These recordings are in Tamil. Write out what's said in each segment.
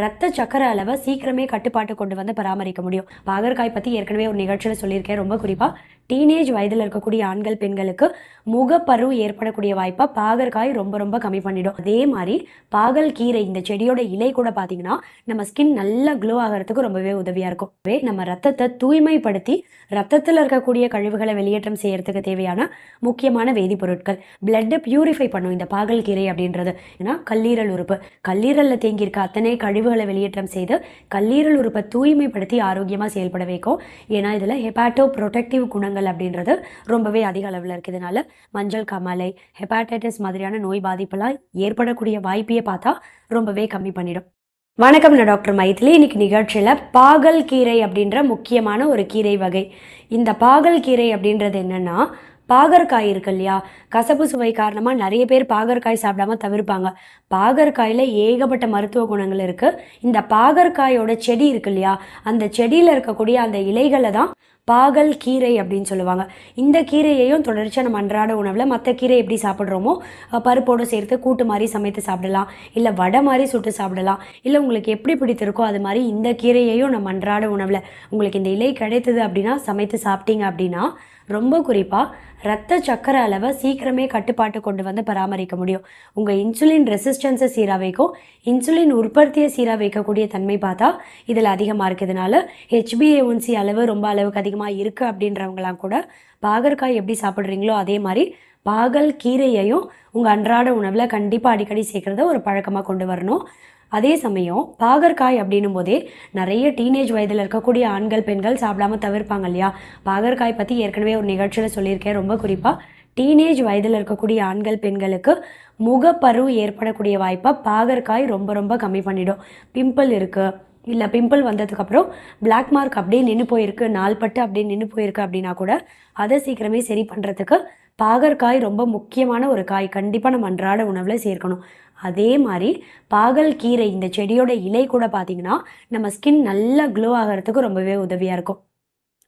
ரத்த சக்கர அளவை சீக்கிரமே கட்டுப்பாட்டு கொண்டு வந்து பராமரிக்க முடியும். பாகற்காய் பற்றி ஏற்கனவே ஒரு நிகழ்ச்சியில் சொல்லியிருக்கேன். ரொம்ப குறிப்பாக டீனேஜ் வயதில் இருக்கக்கூடிய ஆண்கள் பெண்களுக்கு முகப்பரு ஏற்படக்கூடிய வாய்ப்பை பாகற்காய் ரொம்ப ரொம்ப கம்மி பண்ணிடும். அதே மாதிரி பாகல் கீரை இந்த செடியோட இலை கூட பார்த்தீங்கன்னா நம்ம ஸ்கின் நல்லா க்ளோ ஆகிறதுக்கு ரொம்பவே உதவியாக இருக்கும். வே நம்ம ரத்தத்தை தூய்மைப்படுத்தி ரத்தத்தில் இருக்கக்கூடிய கழிவுகளை வெளியேற்றம் செய்யறதுக்கு தேவையான முக்கியமான வேதிப்பொருட்கள் பிளட்டை பியூரிஃபை பண்ணும் இந்த பாகல் கீரை அப்படின்றது. ஏன்னா கல்லீரல் உறுப்பு. கல்லீரலில் தேங்கியிருக்க அத்தனை கழிவு கழிவுகளை வெளியேற்றம் செய்து கல்லீரல் உறுப்பை தூய்மைப்படுத்தி ஆரோக்கியமாக செயல்பட வைக்கும். ஏன்னா இதில் ஹெப்பாட்டோ ப்ரொடெக்டிவ் குணங்கள் அப்படின்றது ரொம்பவே அதிக அளவில் இருக்குது இதனால மஞ்சள் காமாலை ஹெப்பாடைட்டிஸ் மாதிரியான நோய் பாதிப்பெல்லாம் ஏற்படக்கூடிய வாய்ப்பையே பார்த்தா ரொம்பவே கம்மி பண்ணிடும். வணக்கம் நான் டாக்டர் மைதிலி. இன்னைக்கு நிகழ்ச்சியில் பாகல் கீரை அப்படின்ற முக்கியமான ஒரு கீரை வகை. இந்த பாகல் கீரை அப்படின்றது என்னன்னா பாகற்காய் இருக்கு இல்லையா? கசப்பு சுவை காரணமாக நிறைய பேர் பாகற்காய் சாப்பிடாம தவிர்ப்பாங்க. பாகற்காயில் ஏகப்பட்ட மருத்துவ குணங்கள் இருக்குது இந்த பாகற்காயோட செடி இருக்கு இல்லையா? அந்த செடியில் இருக்கக்கூடிய அந்த இலைகளை தான் பாகல் கீரை அப்படின்னு சொல்லுவாங்க. இந்த கீரையையும் தொடர்ச்சியாக நம்ம அன்றாட உணவில் மற்ற கீரை எப்படி சாப்பிட்றோமோ பருப்போடு சேர்த்து கூட்டு மாதிரி சமைத்து சாப்பிடலாம். இல்லை வடை மாதிரி சுட்டு சாப்பிடலாம். இல்லை உங்களுக்கு எப்படி பிடித்திருக்கோ அது மாதிரி இந்த கீரையையும் நம்ம அன்றாட உணவில் உங்களுக்கு இந்த இலை கிடைத்தது அப்படின்னா சமைத்து சாப்பிட்டீங்க அப்படின்னா ரொம்ப குறிப்பாக ரத்த சக்கர அளவை சீக்கிரமே கட்டுப்பாட்டு கொண்டு வந்து பராமரிக்க முடியும். உங்கள் இன்சுலின் ரெசிஸ்டன்ஸை சீராக வைக்கும். இன்சுலின் உற்பத்தியை சீராக வைக்கக்கூடிய தன்மை பார்த்தா இதில் அதிகமாக இருக்கிறதுனால ஹெச்பிஏஒன்சி அளவு ரொம்ப அளவுக்கு அதிகமாக இருக்குது அப்படின்றவங்களாம் கூட பாகற்காய் எப்படி சாப்பிட்றீங்களோ அதே மாதிரி பாகல் கீரையையும் உங்கள் அன்றாட உணவில் கண்டிப்பாக அடிக்கடி சேர்க்குறத ஒரு பழக்கமாக கொண்டு வரணும். அதே சமயம் பாகற்காய் அப்படின்னும் போதே நிறைய டீனேஜ் வயதில் இருக்கக்கூடிய ஆண்கள் பெண்கள் சாப்பிடாம தவிர்ப்பாங்க இல்லையா? பாகற்காய் பற்றி ஏற்கனவே ஒரு நிகழ்ச்சியில் சொல்லியிருக்கேன். ரொம்ப குறிப்பாக டீனேஜ் வயதில் இருக்கக்கூடிய ஆண்கள் பெண்களுக்கு முகப்பரு ஏற்படக்கூடிய வாய்ப்பை பாகற்காய் ரொம்ப ரொம்ப கம்மி பண்ணிடும். பிம்பிள் இருக்குது இல்லை பிம்பிள் வந்ததுக்கப்புறம் பிளாக் மார்க் அப்படியே நின்று போயிருக்கு. நாள்பட்டு அப்படியே நின்று போயிருக்கு அப்படின்னா கூட அதை சீக்கிரமே சரி பண்ணுறதுக்கு பாகற்காய் ரொம்ப முக்கியமான ஒரு காய். கண்டிப்பாக நம்ம அன்றாட உணவில் சேர்க்கணும். அதே மாதிரி பாகல் கீரை இந்த செடியோட இலை கூட பார்த்தீங்கன்னா நம்ம ஸ்கின் நல்லா க்ளோ ஆகிறதுக்கு ரொம்பவே உதவியாக இருக்கும்.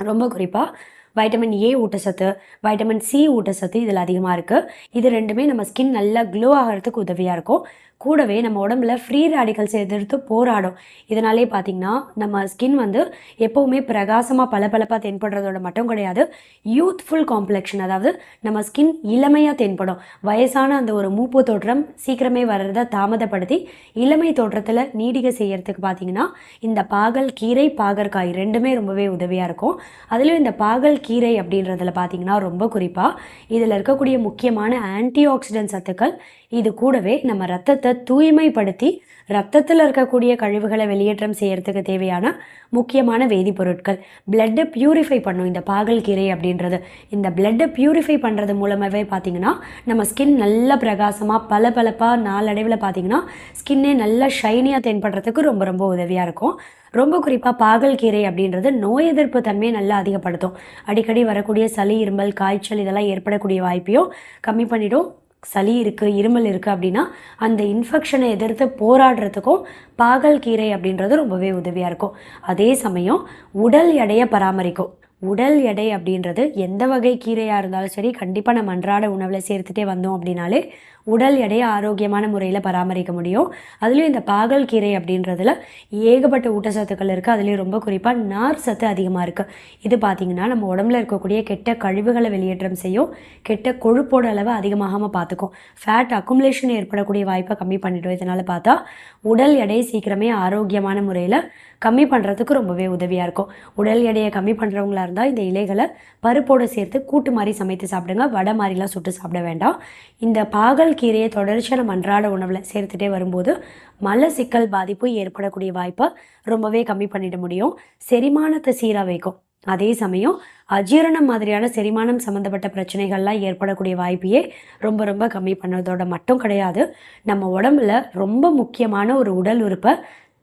ரொம்ப குறிப்பாக வைட்டமின் ஏ ஊட்டச்சத்து வைட்டமின் சி ஊட்டச்சத்து இதில் அதிகமாக இருக்குது இது ரெண்டுமே நம்ம ஸ்கின் நல்லா க்ளோ ஆகிறதுக்கு உதவியாக இருக்கும். கூடவே நம்ம உடம்புல ஃப்ரீ ராடிக்கல்ஸ் எதிர்த்து போராடும். இதனாலே பார்த்தீங்கன்னா நம்ம ஸ்கின் வந்து எப்போவுமே பிரகாசமாக பளபளப்பாக தென்படுறதோட மட்டும் கிடையாது யூத்ஃபுல் காம்ப்ளெக்ஷன் அதாவது நம்ம ஸ்கின் இளமையாக தென்படும். வயசான அந்த ஒரு மூப்பு தோற்றம் சீக்கிரமே வர்றதை தாமதப்படுத்தி இளமை தோற்றத்தில் நீடிக்க செய்யறதுக்கு பார்த்தீங்கன்னா இந்த பாகல் கீரை பாகற்காய் ரெண்டுமே ரொம்பவே உதவியாக இருக்கும். அதுலேயும் இந்த பாகல் கீரை அப்படின்றதுல பார்த்தீங்கன்னா ரொம்ப குறிப்பாக இதில் இருக்கக்கூடிய முக்கியமான ஆன்டி ஆக்சிடென்ட் சத்துக்கள் இது கூடவே நம்ம ரத்தத்தை தூய்மைப்படுத்தி ரத்தத்தில் இருக்கக்கூடிய கழிவுகளை வெளியேற்றம் செய்யறதுக்கு தேவையான முக்கியமான வேதிப்பொருட்கள். பிளட்டை பியூரிஃபை பண்ணும் இந்த பாகல் கீரை அப்படின்றது. இந்த பிளட்டை பியூரிஃபை பண்ணுறது மூலமாகவே பார்த்தீங்கன்னா நம்ம ஸ்கின் நல்ல பிரகாசமாக பளபளப்பாக நாளடைவில் பார்த்தீங்கன்னா ஸ்கின்னே நல்லா ஷைனியாக தென்படுறதுக்கு ரொம்ப ரொம்ப உதவியாக இருக்கும். ரொம்ப குறிப்பாக பாகல் கீரை அப்படின்றது நோய் எதிர்ப்பு தன்மையை நல்லா அதிகப்படுத்தும். அடிக்கடி வரக்கூடிய சளி இருமல் காய்ச்சல் இதெல்லாம் ஏற்படக்கூடிய வாய்ப்பையும் கம்மி பண்ணிடும். சளி இருக்குது இருமல் இருக்குது அப்படின்னா அந்த இன்ஃபெக்ஷனை எதிர்த்து போராடுறதுக்கும் பாகல் கீரை அப்படின்றது ரொம்பவே உதவியாக இருக்கும். அதே சமயம் உடல் எடையை பராமரிக்கும். உடல் எடை அப்படின்றது எந்த வகை கீரையாக இருந்தாலும் சரி கண்டிப்பாக நம்ம அன்றாட உணவில் சேர்த்துட்டே வந்தோம் அப்படின்னாலே உடல் எடையை ஆரோக்கியமான முறையில் பராமரிக்க முடியும். அதுலேயும் இந்த பாகல் கீரை அப்படின்றதுல ஏகப்பட்ட ஊட்டச்சத்துக்கள் இருக்குது அதுலேயும் ரொம்ப குறிப்பாக நார் சத்து அதிகமாக இருக்குது இது பார்த்திங்கன்னா நம்ம உடம்புல இருக்கக்கூடிய கெட்ட கழிவுகளை வெளியேற்றம் செய்யும் கெட்ட கொழுப்போட அளவை அதிகமாகாமல் பார்த்துக்கும் ஃபேட் அக்குமுலேஷன் ஏற்படக்கூடிய வாய்ப்பை கம்மி பண்ணிவிடும் இதனால் பார்த்தா உடல் எடையை சீக்கிரமே ஆரோக்கியமான முறையில் கம்மி பண்ணுறதுக்கு ரொம்பவே உதவியாக இருக்கும். உடல் எடையை கம்மி பண்ணுறவங்களா இருந்தால் இந்த இலைகளை பருப்போடு சேர்த்து கூட்டு மாதிரி சமைத்து சாப்பிடுங்க. வடை மாதிரிலாம் சுட்டு சாப்பிட வேண்டாம். இந்த பாகல் கீரையை தொடர்ச்சியாக நம்ம அன்றாட உணவில் சேர்த்துட்டே வரும்போது மல சிக்கல் பாதிப்பு ஏற்படக்கூடிய வாய்ப்பை ரொம்பவே கம்மி பண்ணிட முடியும். செரிமானத்தை சீராக வைக்கும். அதே சமயம் அஜீரணம் மாதிரியான செரிமானம் சம்மந்தப்பட்ட பிரச்சனைகள்லாம் ஏற்படக்கூடிய வாய்ப்பையே ரொம்ப ரொம்ப கம்மி பண்ணுறதோட மட்டும் கிடையாது. நம்ம உடம்புல ரொம்ப முக்கியமான ஒரு உடல் உறுப்பை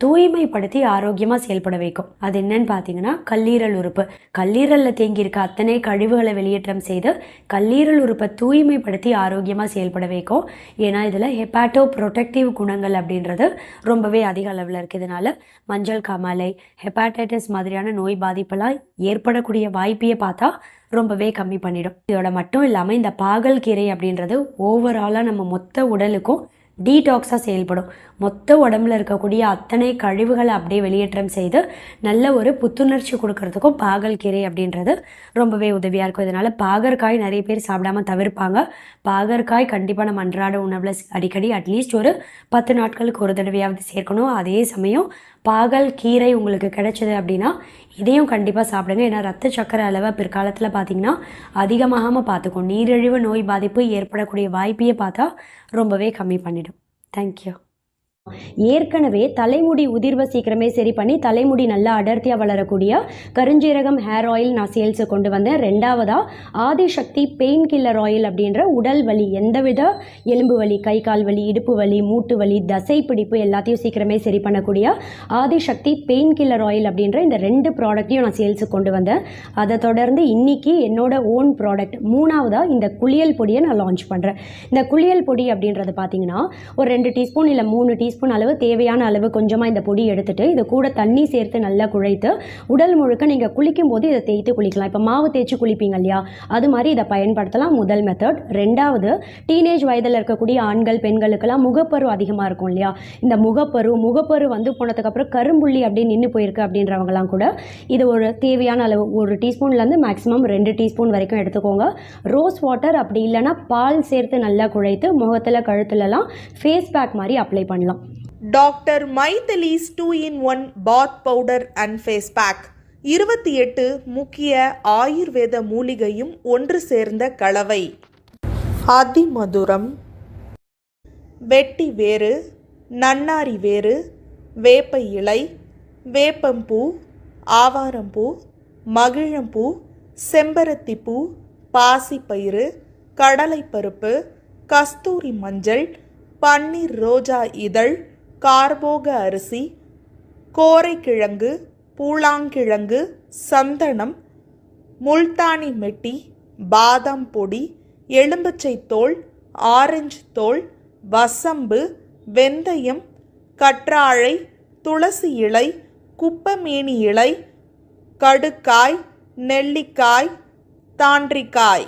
தூய்மைப்படுத்தி ஆரோக்கியமாக செயல்பட வைக்கும். அது என்னன்னு பார்த்தீங்கன்னா கல்லீரல் உறுப்பு. கல்லீரலில் தேங்கியிருக்க அத்தனை கழிவுகளை வெளியேற்றம் செய்து கல்லீரல் உறுப்பை தூய்மைப்படுத்தி ஆரோக்கியமாக செயல்பட வைக்கும். ஏன்னா இதில் ஹெப்பாட்டோ ப்ரொடெக்டிவ் குணங்கள் அப்படின்றது ரொம்பவே அதிக அளவில் இருக்கிறதுனால மஞ்சள் காமாலை ஹெப்பாட்டைட்டிஸ் மாதிரியான நோய் பாதிப்பெல்லாம் ஏற்படக்கூடிய வாய்ப்பையே பார்த்தா ரொம்பவே கம்மி பண்ணிடும். இதோட மட்டும் இல்லாமல் இந்த பாகல் கீரை அப்படின்றது ஓவராலாக நம்ம மொத்த உடலுக்கும் டீடாக்ஸாக செயல்படும். மொத்த உடம்புல இருக்கக்கூடிய அத்தனை கழிவுகளை அப்படியே வெளியேற்றம் செய்து நல்ல ஒரு புத்துணர்ச்சி கொடுக்கறதுக்கும் பாகல்கீரை அப்படின்றது ரொம்பவே உதவியாக இருக்கும். இதனால் பாகற்காய் நிறைய பேர் சாப்பிடாம தவிர்ப்பாங்க. பாகற்காய் கண்டிப்பாக நம்ம அன்றாட உணவில் அடிக்கடி அட்லீஸ்ட் ஒரு பத்து நாட்களுக்கு ஒரு தடவையாவது சேர்க்கணும். அதே சமயம் பாகல் கீரை உங்களுக்கு கிடைச்சது அப்படின்னா இதையும் கண்டிப்பாக சாப்பிடுங்க. ஏன்னா ரத்த சக்கரை அளவை பிற்காலத்தில் பார்த்தீங்கன்னா அதிகமாகாமல் பார்த்துக்கும் நீரிழிவு நோய் பாதிப்பு ஏற்படக்கூடிய வாய்ப்பையே பார்த்தா ரொம்பவே கம்மி பண்ணிடும். தேங்க்யூ ஏற்கனவே தலைமுடி உதிர்வை சீக்கிரமே சரி பண்ணி தலைமுடி நல்லா அடர்த்தியாக வளரக்கூடிய கருஞ்சீரகம் ஹேர் ஆயில் நான் சேல்ஸு கொண்டு வந்தேன். ரெண்டாவதாக ஆதிசக்தி பெயின் கில்லர் ஆயில் அப்படின்ற உடல் வலி எந்தவித எலும்பு வலி கை கால் வலி இடுப்பு வலி மூட்டு வலி தசை பிடிப்பு எல்லாத்தையும் சீக்கிரமே சரி பண்ணக்கூடிய ஆதிசக்தி பெயின் கில்லர் ஆயில் அப்படின்ற இந்த ரெண்டு ப்ராடக்ட்டையும் நான் சேல்ஸுக்கு கொண்டு வந்தேன். அதை தொடர்ந்து இன்னைக்கு என்னோட ஓன் ப்ராடக்ட் மூணாவதாக இந்த குளியல் பொடியை நான் லான்ச் பண்ணுறேன் இந்த குளியல் பொடி அப்படின்றது பார்த்தீங்கன்னா ஒரு ரெண்டு டீஸ்பூன் இல்லை மூணு டீஸ்பூன் அளவு தேவையான அளவு கொஞ்சமாக இந்த பொடி எடுத்துட்டு இது கூட தண்ணி சேர்த்து நல்லா குழைத்து உடல் முழுக்க நீங்கள் குளிக்கும் போது இதை தேய்த்து குளிக்கலாம். இப்போ மாவு தேய்ச்சி குளிப்பீங்க இல்லையா? அது மாதிரி இதை பயன்படுத்தலாம். முதல் மெத்தட் ரெண்டாவது டீனேஜ் வயதில் இருக்கக்கூடிய ஆண்கள் பெண்களுக்கெல்லாம் முகப்பரு அதிகமாக இருக்கும் இல்லையா? இந்த முகப்பரு முகப்பரு வந்து போனதுக்கப்புறம் கரும்புள்ளி அப்படியே நின்று போயிருக்கு அப்படின்றவங்கலாம் கூட இது ஒரு தேவையான அளவு ஒரு டீஸ்பூன்லேருந்து மேக்ஸிமம் ரெண்டு டீஸ்பூன் வரைக்கும் எடுத்துக்கோங்க. ரோஸ் வாட்டர் அப்படி இல்லைன்னா பால் சேர்த்து நல்லா குழைத்து முகத்தில் கழுத்துலலாம் ஃபேஸ் பேக் மாதிரி அப்ளை பண்ணலாம். Doctor மைதலிஸ் two in one bath powder and face pack இருபத்தி எட்டு முக்கிய ஆயுர்வேத மூலிகையும் ஒன்று சேர்ந்த கலவை. அதிமதுரம். வெட்டி வேறு நன்னாரி வேறு வேப்ப இலை வேப்பம்பூ ஆவாரம்பூ மகிழம்பூ செம்பருத்திப்பூ பாசிப்பயிறு கடலைப்பருப்பு கஸ்தூரி மஞ்சள் பன்னீர் ரோஜா இதழ் கார்போக அரிசி கோரைக்கிழங்கு பூளாங்கிழங்கு சந்தனம் முல்தானி மெட்டி பாதாம் பொடி எலும்பச்சை தோல் ஆரஞ்சு தோல் வசம்பு வெந்தயம் கற்றாழை துளசி இலை குப்பமேனி இலை கடுக்காய் நெல்லிக்காய் தாண்டிக்காய்.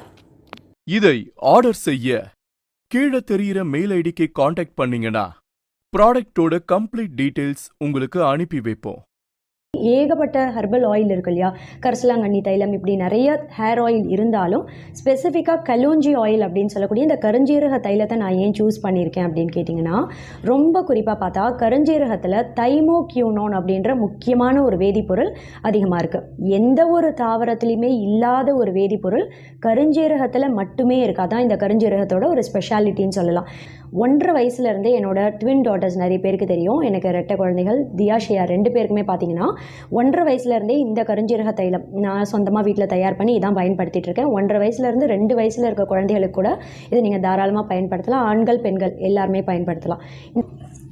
இதை ஆர்டர் செய்ய கீழே தெரிகிற மெயில் ஐடிக்கு காண்டாக்ட் பண்ணீங்கன்னா ப்ராடக்டோட கம்ப்ளீட் டீட்டெயில்ஸ் உங்களுக்கு அனுப்பி வைப்போம். ஏகப்பட்ட ஹெர்பல் ஆயில் இருக்கு இல்லையா? கரிசலாங்கண்ணி தைலம் இப்படி நிறைய ஹேர் ஆயில் இருந்தாலும் ஸ்பெசிஃபிக்காக கலோஞ்சி ஆயில் அப்படின்னு சொல்லக்கூடிய இந்த கருஞ்சீரக தைலத்தை நான் ஏன் சூஸ் பண்ணியிருக்கேன் அப்படின்னு கேட்டிங்கன்னா ரொம்ப குறிப்பாக பார்த்தா கருஞ்சீரகத்தில் தைமோக்யூனோன் அப்படின்ற முக்கியமான ஒரு வேதிப்பொருள் அதிகமாக இருக்குது எந்த ஒரு தாவரத்துலையுமே இல்லாத ஒரு வேதிப்பொருள் கருஞ்சீரகத்தில் மட்டுமே இருக்குது அதான் இந்த கருஞ்சீரகத்தோட ஒரு ஸ்பெஷாலிட்டின்னு சொல்லலாம். ஒன்றரை வயசுலேருந்தே என்னோட ட்வின் டாட்டர்ஸ் நிறைய பேருக்கு தெரியும். எனக்கு ரெட்டை குழந்தைகள் தியாஷியா ரெண்டு பேருக்குமே பார்த்தீங்கன்னா ஒன்றரை வயசுலேருந்தே இந்த கருஞ்சீரக தைலம் நான் சொந்தமாக வீட்டில் தயார் பண்ணி இதான் பயன்படுத்திட்டு இருக்கேன் ஒன்றரை வயசுலேருந்து ரெண்டு வயசில் இருக்க குழந்தைகளுக்கு கூட இதை நீங்கள் தாராளமாக பயன்படுத்தலாம். ஆண்கள் பெண்கள் எல்லாருமே பயன்படுத்தலாம்.